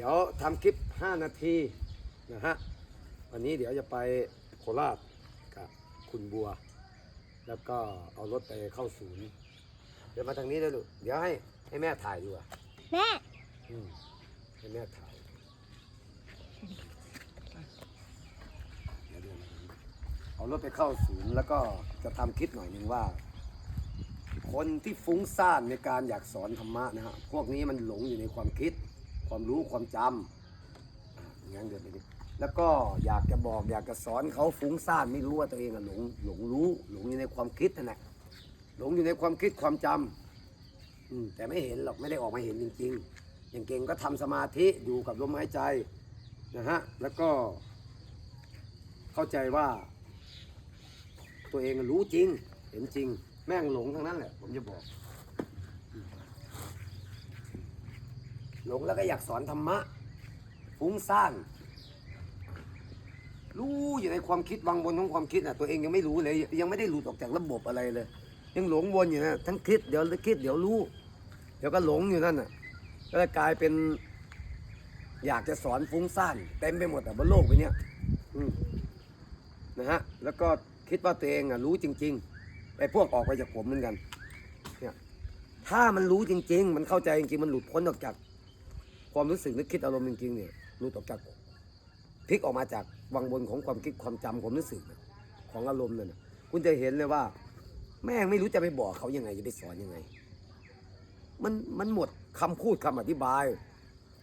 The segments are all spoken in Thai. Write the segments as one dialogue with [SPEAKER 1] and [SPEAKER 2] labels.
[SPEAKER 1] ดี๋ยวทำคลิป 5 นาทีนะฮะวันนี้เดี๋ยวจะไปโคราชกับคุณบัว แล้วก็เอารถไปเข้าศูนย์เดี๋ยวมาทางนี้เลยลูกเดี๋ยวให้ให้แม่ถ่ายดีกว่า
[SPEAKER 2] แม่
[SPEAKER 1] อืมให้แม่ถ่ายเดี๋ยวเดี๋ยวเอารถไปเข้าศูนย์แล้วก็จะทำคลิปหน่อยหนึ่งว่า คนที่ฟุ้งซ่านในการอยากสอนธรรมะนะฮะพวกนี้มันหลงอยู่ในความคิด ความรู้ความจำอย่างเดียวไปดิแล้วก็อยากจะบอกอยากจะสอนเขาฟุ้งซ่านไม่รู้ว่าตัวเองหลงหลงรู้หลงอยู่ในความคิดนั่นแหละหลงอยู่ในความคิดความจำอืแต่ไม่เห็นหรอกไม่ได้ออกมาเห็นจริง ๆ อย่างเก่งก็ทำสมาธิอยู่กับลมหายใจนะฮะแล้วก็ เข้าใจว่า ตัวเองรู้จริง เห็นจริง แม่งหลงทั้งนั้นแหละ ผมจะบอก หลงแล้วก็อยากสอนธรรมะฟุ้งซ่านรู้อยู่ในความคิดวังวนของความคิดน่ะตัวเองยังไม่รู้เลย ยังไม่ได้หลุดออกจากระบบอะไรเลย ยังหลงวนอยู่นะทั้งคิดเดี๋ยวคิดเดี๋ยวรู้ เดี๋ยวก็หลงอยู่นั่นน่ะก็เลยกลายเป็น อยากจะสอนฟุ้งซ่านเต็มไปหมดอะบนโลกไปเนี้ยนะฮะแล้วก็คิดว่าตัวเองอะรู้จริงๆไอ้พวกออกไปจากผมเหมือนกันเนี่ยถ้ามันรู้จริง ๆ มันเข้าใจจริงๆมันหลุดพ้นออกจาก ความรู้สึกนึกคิดอารมณ์จริงๆเนี่ยหลุดออกจากพลิกออกมาจากวังวนของความคิดความจำความรู้สึกของอารมณ์นั่นน่ะคุณจะเห็นเลยว่า แม่งไม่รู้จะไปบอกเขายังไงจะไปสอนยังไง มันมันหมดคำพูดคำอธิบาย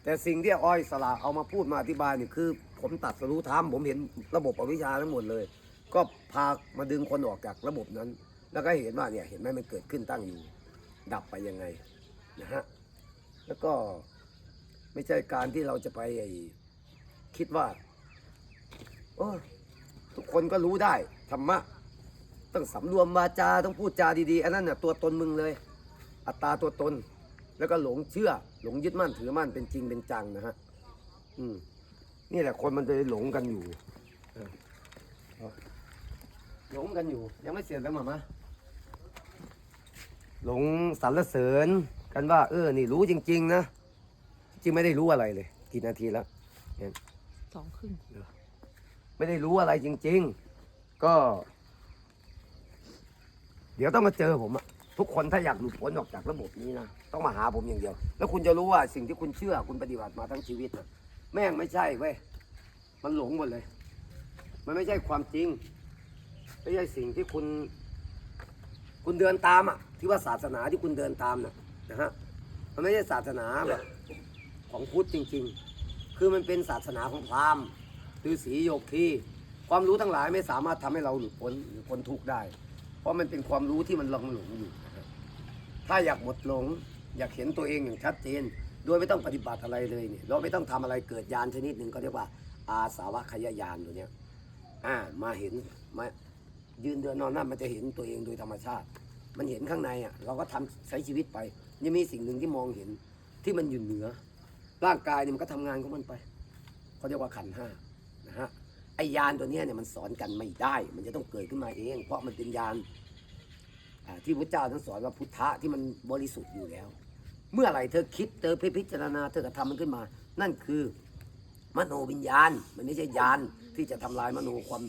[SPEAKER 1] แต่สิ่งที่อ้อยสละเอามาพูดมาอธิบายนี่คือ ผมตัดสรู้ธรรมผมเห็นระบบอวิชชาทั้งหมดเลย ก็พามาดึงคนออกจากระบบนั้น แล้วก็เห็นว่าเนี่ยเห็นไหมมันเกิดขึ้นตั้งอยู่ ดับไปยังไงนะฮะแล้วก็ ไม่ใช่การที่เราจะไปคิดว่าโอ้ทุกคนก็รู้ได้ธรรมะต้องสำรวมวาจาต้องพูดจาดีๆ อันนั้นน่ะตัวตนมึงเลย อัตตาตัวตน แล้วก็หลงเชื่อ หลงยึดมั่นถือมั่นเป็นจริงเป็นจังนะฮะอืมนี่แหละคนมันจะหลงกันอยู่หลงกันอยู่ ยังไม่เสร็จแล้วหมามะหลงสรรเสริญกันว่า เออ นี่รู้จริง ๆ นะ จริงไม่ได้รู้อะไรเลย กี่นาทีแล้ว
[SPEAKER 2] สองครึ่ง
[SPEAKER 1] ไม่ได้รู้อะไรจริง ๆ ก็ เดี๋ยวต้องมาเจอผมอะทุกคนถ้าอยากหลุดพ้นออกจากระบบนี้นะต้องมาหาผมอย่างเดียว แล้วคุณจะรู้ว่าสิ่งที่คุณเชื่อคุณปฏิบัติมาทั้งชีวิตนะแม่งไม่ใช่เว้ยมันหลงหมดเลย มันไม่ใช่ความจริงไม่ใช่สิ่งที่คุณ คุณเดินตามอะที่ว่าศาสนาที่คุณเดินตามน่ะนะฮะมันไม่ใช่ศาสนาแบบ ของพุทธจริง ๆ คือมันเป็นศาสนาของพราหมณ์ฤาษีโยคีความรู้ทั้งหลายไม่สามารถทำให้เราหลุดพ้นหรือพ้นทุกข์ได้ เพราะมันเป็นความรู้ที่มันหลงหลงอยู่ ถ้าอยากหมดหลง อยากเห็นตัวเองอย่างชัดเจน โดยไม่ต้องปฏิบัติอะไรเลยเนี่ยเราไม่ต้องทำอะไรเกิดญาณชนิดหนึ่งก็เรียกว่า อาสาวะขยายานตัวเนี้ยอ่ามาเห็นมายืนเดินนอนนั่งมันจะเห็นตัวเองโดยธรรมชาติ มันเห็นข้างในอะเราก็ทำใช้ชีวิตไปยังมีสิ่งหนึ่งที่มองเห็นที่มันอยู่เหนือ ร่างกายเนี่ยมันก็ทำงานของมันไปเขาเรียกว่าขันห้านะฮะไอยานตัวนี้เนี่ยมันสอนกันไม่ได้ มันจะต้องเกิดขึ้นมาเอง เพราะมันเป็นยานที่พระเจ้าท่านสอนว่าพุทธะที่มันบริสุทธิ์อยู่แล้ว เมื่อไหร่เธอคิดเธอพิจารณาเธอกระทำมันขึ้นมา นั่นคือมโนวิญญาณ มันไม่ใช่ยานที่จะทำลายมโนความ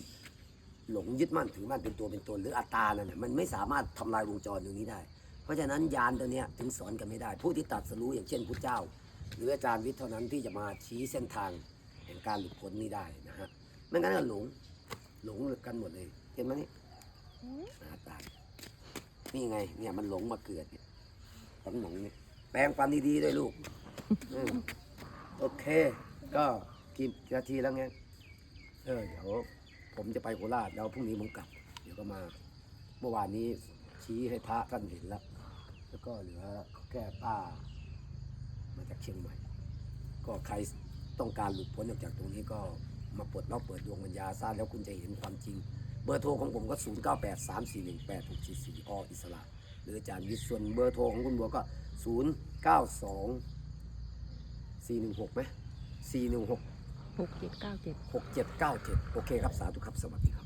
[SPEAKER 1] หลงยึดมั่นถือมั่นเป็นตัวเป็นตนหรืออัตตานั่นน่ะมันไม่สามารถทำลายวงจรตรงนี้ได้ เพราะฉะนั้นยานตัวนี้ถึงสอนกันไม่ได้ ผู้ที่ตัดสรู้อย่างเช่นพระเจ้า หรืออาจารย์วิทย์เท่านั้นที่จะมาชี้เส้นทางแห่งการหลุดพ้นนี้ได้นะฮะไม่งั้นก็หลงหลงกันหมดเลยเห็นไหมนี่หน้าตานี่ไงเนี่ยมันหลงมาเกิดเนี่ยหลงหลงเนี่ยแปลงฟันดีๆด้วยลูกอโอเค ก็กี่นาทีแล้วไงเออเดี๋ยวผมจะไปโคราชแล้วพรุ่งนี้ผมกลับ เดี๋ยวก็มาเมื่อวานนี้ชี้ให้พระท่านเห็นแล้ว แล้วก็เหลือแก้ป้า มาจากเชียงใหม่ ก็ใครต้องการหลุดพ้นออกจากตรงนี้ก็มาปลดล็อกเปิดดวงปัญญาซะแล้วคุณจะเห็นความจริง เบอร์โทรของผมก็ 0 9 8 3 4 1 8 6 4 4ออิสระ หรืออาจารย์วิทย์ส่วนเบอร์โทรของคุณบัวก็ 0 9 2 4 1 6ไหม4 1 6
[SPEAKER 2] หกเจ็ดเก้าเจ็ด
[SPEAKER 1] 6 7 9 7 โอเคครับ สาธุครับ สวัสดีครับ